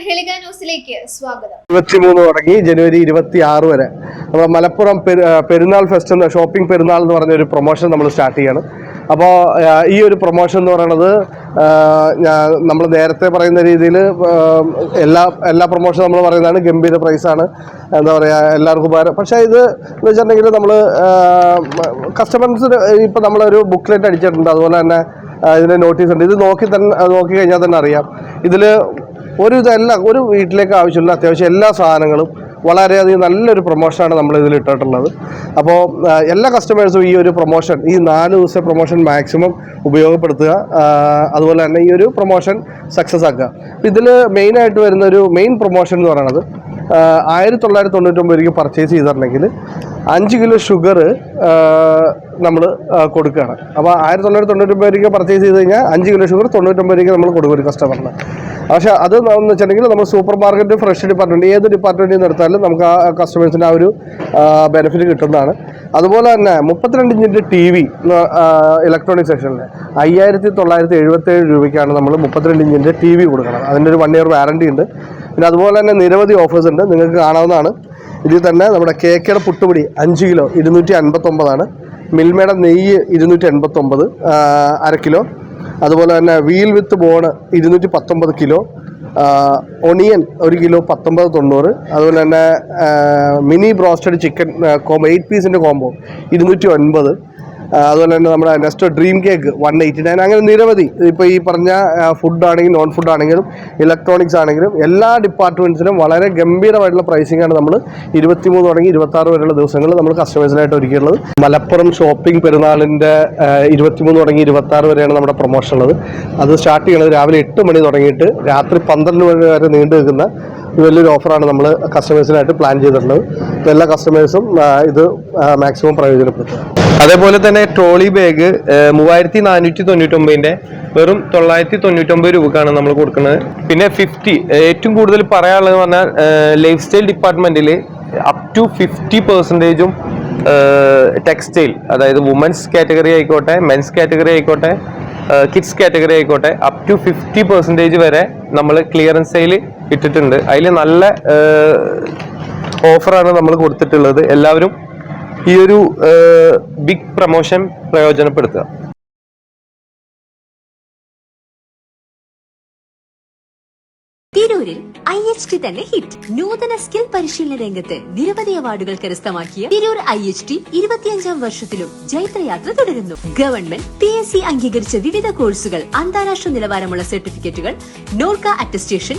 Prahelika ന്യൂസിലേക്ക് സ്വാഗതം. തുടങ്ങി ജനുവരി ഇരുപത്തി ആറ് വരെ. അപ്പോൾ മലപ്പുറം പെരുന്നാൾ ഫെസ്റ്റ് എന്ന ഷോപ്പിംഗ് പെരുന്നാൾ എന്ന് പറഞ്ഞ ഒരു പ്രൊമോഷൻ നമ്മൾ സ്റ്റാർട്ട് ചെയ്യാണ്. അപ്പോൾ ഈ ഒരു പ്രൊമോഷൻ എന്ന് പറയുന്നത് നമ്മൾ നേരത്തെ പറയുന്ന രീതിയിൽ എല്ലാ എല്ലാ പ്രൊമോഷനും നമ്മൾ പറയുന്നതാണ് ഗംഭീര പ്രൈസാണ് എന്താ പറയുക എല്ലാവർക്കും ഉപകാരം. പക്ഷേ ഇത് എന്ന് വെച്ചിട്ടുണ്ടെങ്കിൽ നമ്മൾ കസ്റ്റമേഴ്സിന് ഇപ്പോൾ നമ്മളൊരു ബുക്ക്ലെറ്റ് അടിച്ചിട്ടുണ്ട്. അതുപോലെ തന്നെ ഇതിന്റെ നോട്ടീസ് ഉണ്ട്. ഇത് നോക്കി തന്നെ നോക്കി കഴിഞ്ഞാൽ തന്നെ അറിയാം. ഇതിൽ ഒരു ഇതെല്ലാം ഒരു വീട്ടിലേക്ക് ആവശ്യമുള്ള അത്യാവശ്യം എല്ലാ സാധനങ്ങളും വളരെയധികം നല്ലൊരു പ്രൊമോഷനാണ് നമ്മൾ ഇതിൽ ഇട്ടിട്ടുള്ളത്. അപ്പോൾ എല്ലാ കസ്റ്റമേഴ്സും ഈ ഒരു പ്രൊമോഷൻ ഈ നാല് ദിവസത്തെ പ്രൊമോഷൻ മാക്സിമം ഉപയോഗപ്പെടുത്തുക. അതുപോലെ തന്നെ ഈ ഒരു പ്രൊമോഷൻ സക്സസ് ആക്കുക. ഇതിൽ മെയിനായിട്ട് വരുന്ന ഒരു മെയിൻ പ്രൊമോഷൻ എന്ന് പറയുന്നത് ആയിരത്തി തൊള്ളായിരത്തി തൊണ്ണൂറ്റൊമ്പത് രൂപയ്ക്ക് പർച്ചേസ് ചെയ്തിട്ടുണ്ടെങ്കിൽ അഞ്ച് കിലോ ഷുഗർ നമ്മൾ കൊടുക്കുകയാണ് അപ്പോൾ ആയിരത്തി തൊള്ളായിരത്തി തൊണ്ണൂറ്റൊമ്പത് രൂപയ്ക്ക് പർച്ചേസ് ചെയ്ത് കഴിഞ്ഞാൽ അഞ്ച് കിലോ ഷുഗർ തൊണ്ണൂറ്റൊമ്പത് രൂപയ്ക്ക് നമ്മൾ കൊടുക്കും ഒരു കസ്റ്റമറിന് പക്ഷേ അത് എന്ന് വെച്ചിട്ടുണ്ടെങ്കിൽ നമ്മൾ സൂപ്പർ മാർക്കറ്റ് ഫ്രഷ് ഡിപ്പാർട്ട്മെന്റ് ഏത് ഡിപ്പാർട്ട്മെന്റിൽ എടുത്താലും നമുക്ക് ആ കസ്റ്റമേഴ്സിന് ആ ഒരു ബെനിഫിറ്റ് കിട്ടുന്നതാണ്. അതുപോലെ തന്നെ മുപ്പത്തിരണ്ട് ഇഞ്ചിന്റെ ടി വി ഇലക്ട്രോണിക് സെക്ഷനിൽ അയ്യായിരത്തി തൊള്ളായിരത്തി എഴുപത്തേഴ് രൂപയ്ക്കാണ് നമ്മൾ മുപ്പത്തിരണ്ട് ഇഞ്ചിന്റെ ടി വി കൊടുക്കണം. അതിന്റെ ഒരു വൺ ഇയർ വാറണ്ടി ഉണ്ട്. പിന്നെ അതുപോലെ തന്നെ നിരവധി ഓഫേഴ്സ് ഉണ്ട്. നിങ്ങൾക്ക് കാണാവുന്നതാണ്. ഇതിൽ തന്നെ നമ്മുടെ കേക്കയുടെ പുട്ടുപൊടി അഞ്ച് കിലോ ഇരുന്നൂറ്റി അൻപത്തൊമ്പതാണ്. മിൽമയുടെ നെയ്യ് ഇരുന്നൂറ്റി എൺപത്തൊമ്പത് അര കിലോ. അതുപോലെ തന്നെ വീൽ വിത്ത് ബോണ് ഇരുന്നൂറ്റി പത്തൊമ്പത് കിലോ ഒണിയൻ ഒരു കിലോ പത്തൊമ്പത് തൊണ്ണൂറ് അതുപോലെ തന്നെ mini broasted chicken combo eight പീസിന്റെ കോംബോ ഇരുന്നൂറ്റി ഒൻപത് അതുപോലെ തന്നെ നമ്മുടെ നെസ്റ്റർ dream cake one eighty nine. അങ്ങനെ നിരവധി ഇപ്പോൾ ഈ പറഞ്ഞ ഫുഡ് ആണെങ്കിലും നോൺ ഫുഡ് ആണെങ്കിലും ഇലക്ട്രോണിക്സ് ആണെങ്കിലും എല്ലാ ഡിപ്പാർട്ട്മെന്റ്സിനും വളരെ ഗംഭീരമായിട്ടുള്ള പ്രൈസിംഗ് ആണ് നമ്മൾ ഇരുപത്തിമൂന്ന് തുടങ്ങി ഇരുപത്തി ആറ് വരെയുള്ള ദിവസങ്ങൾ നമ്മൾ കസ്റ്റമേഴ്സിനായിട്ട് ഒരുക്കിയുള്ളത് മലപ്പുറം ഷോപ്പിംഗ് പെരുന്നാളിന്റെ ഇരുപത്തിമൂന്ന് തുടങ്ങി ഇരുപത്തി ആറ് വരെയാണ് നമ്മുടെ പ്രൊമോഷൻ ഉള്ളത്. അത് സ്റ്റാർട്ട് ചെയ്യുന്നത് രാവിലെ എട്ട് മണി തുടങ്ങിയിട്ട് രാത്രി പന്ത്രണ്ട് മണി വരെ നീണ്ടു നിൽക്കുന്ന വലിയൊരു ഓഫറാണ് നമ്മൾ കസ്റ്റമേഴ്സിനായിട്ട് പ്ലാൻ ചെയ്തിട്ടുള്ളത്. എല്ലാ കസ്റ്റമേഴ്സും ഇത് മാക്സിമം പ്രയോജനപ്പെടുത്തുക അതേപോലെ തന്നെ ട്രോളി ബാഗ് മൂവായിരത്തി നാനൂറ്റി തൊണ്ണൂറ്റൊമ്പതിന്റെ വെറും തൊള്ളായിരത്തി തൊണ്ണൂറ്റൊമ്പത് രൂപക്കാണ് നമ്മൾ കൊടുക്കുന്നത്. പിന്നെ ഫിഫ്റ്റി ഏറ്റവും കൂടുതൽ പറയാനുള്ളത് പറഞ്ഞാൽ ലൈഫ് സ്റ്റൈൽ ഡിപ്പാർട്ട്മെന്റിൽ അപ് ടു ഫിഫ്റ്റി പെർസെന്റേജും ടെക്സ്റ്റൈൽ അതായത് വുമൻസ് കാറ്റഗറി ആയിക്കോട്ടെ മെൻസ് കാറ്റഗറി ആയിക്കോട്ടെ കിഡ്സ് കാറ്റഗറി ആയിക്കോട്ടെ അപ് ടു ഫിഫ്റ്റി പെർസെന്റേജ് വരെ നമ്മൾ ക്ലിയറൻസ് സെയിൽ ഇട്ടിട്ടുണ്ട്. അതിൽ നല്ല ഓഫറാണ് നമ്മൾ കൊടുത്തിട്ടുള്ളത്. എല്ലാവരും ഈ ഒരു ബിഗ് പ്രൊമോഷൻ പ്രയോജനപ്പെടുത്തുക. തിരൂരിൽ ഐ എച്ച് ടി തന്നെ ഹിറ്റ്. നൂതന സ്കിൽ പരിശീലന രംഗത്ത് നിരവധി അവാർഡുകൾ കരസ്ഥമാക്കിയ തിരൂർ ഐ എച്ച് ടി ഇരുപത്തിയഞ്ചാം വർഷത്തിലും ജൈത്രയാത്ര തുടരുന്നു. ഗവൺമെന്റ് പി എസ് സി അംഗീകരിച്ച വിവിധ കോഴ്സുകൾ അന്താരാഷ്ട്ര നിലവാരമുള്ള സർട്ടിഫിക്കറ്റുകൾ Norka attestation